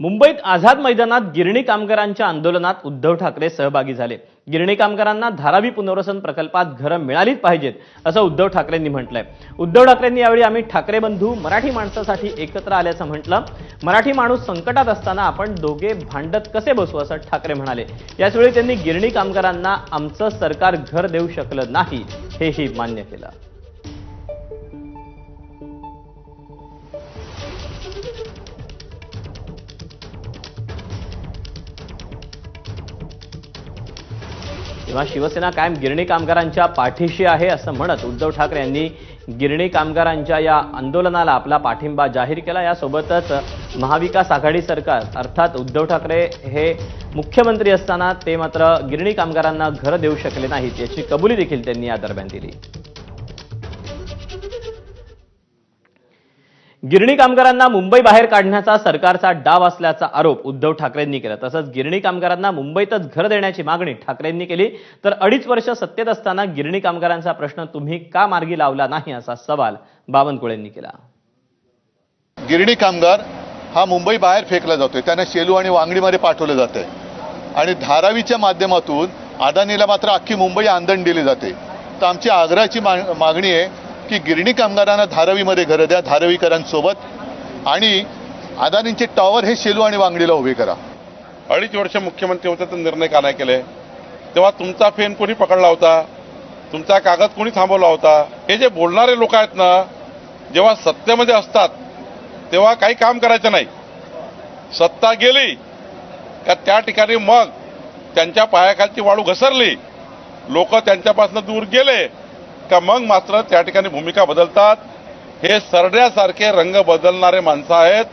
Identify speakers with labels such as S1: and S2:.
S1: मुंबईत आझाद मैदानात गिरणी कामगारांच्या आंदोलनात उद्धव ठाकरे सहभागी झाले. गिरणी कामगारांना धारावी पुनर्वसन प्रकल्पात घरं मिळालीच पाहिजेत असं उद्धव ठाकरेंनी म्हटलंय. उद्धव ठाकरेंनी यावेळी आम्ही ठाकरे बंधू मराठी माणसासाठी एकत्र आल्याचं म्हटलं. मराठी माणूस संकटात असताना आपण दोघे भांडत कसे बसू असं ठाकरे म्हणाले. याचवेळी त्यांनी गिरणी कामगारांना आमचं सरकार घर देऊ शकलं नाही हेही मान्य केलं. तेव्हा शिवसेना कायम गिरणी कामगारांच्या पाठीशी आहे असं म्हणत उद्धव ठाकरे यांनी गिरणी कामगारांच्या या आंदोलनाला आपला पाठिंबा जाहीर केला. यासोबतच महाविकास आघाडी सरकार अर्थात उद्धव ठाकरे हे मुख्यमंत्री असताना ते मात्र गिरणी कामगारांना घरं देऊ शकले नाहीत याची कबुली देखील त्यांनी या दरम्यान दिली. गिरणी कामगारांना मुंबई बाहेर काढण्याचा सरकारचा डाव असल्याचा आरोप उद्धव ठाकरेंनी केला. तसंच गिरणी कामगारांना मुंबईतच घर देण्याची मागणी ठाकरेंनी केली. तर अडीच वर्ष सत्तेत असताना गिरणी कामगारांचा प्रश्न तुम्ही का मार्गी लावला नाही असा सवाल बावनकुळेंनी केला.
S2: गिरणी कामगार हा मुंबई बाहेर फेकला जातोय. त्यांना शेलू आणि वांगडीमध्ये पाठवलं जातंय. आणि धारावीच्या माध्यमातून अदानीला मात्र अख्खी मुंबई आंदण दिली जाते. तर आमची आग्रहाची मागणी आहे की गिरणी कामगारांना धारावीमध्ये घरं द्या धारावीकरांसोबत. आणि अदानींचे टॉवर हे शेलू आणि वांगडीला उभे करा.
S3: अडीच वर्ष मुख्यमंत्री होते तर निर्णय का नाही केले? तेव्हा तुमचा फेन कोणी पकडला होता? तुमचा कागद कोणी थांबवला होता? हे जे बोलणारे लोक आहेत ना जेव्हा सत्तेमध्ये असतात तेव्हा काही काम करायचं नाही. सत्ता गेली का त्या ठिकाणी मग त्यांच्या पायाखालची वाळू घसरली? लोक त्यांच्यापासून दूर गेले का मग मात्र त्या ठिकाणी भूमिका बदलतात? हे सरड्यासारखे रंग बदलणारे माणसं आहेत.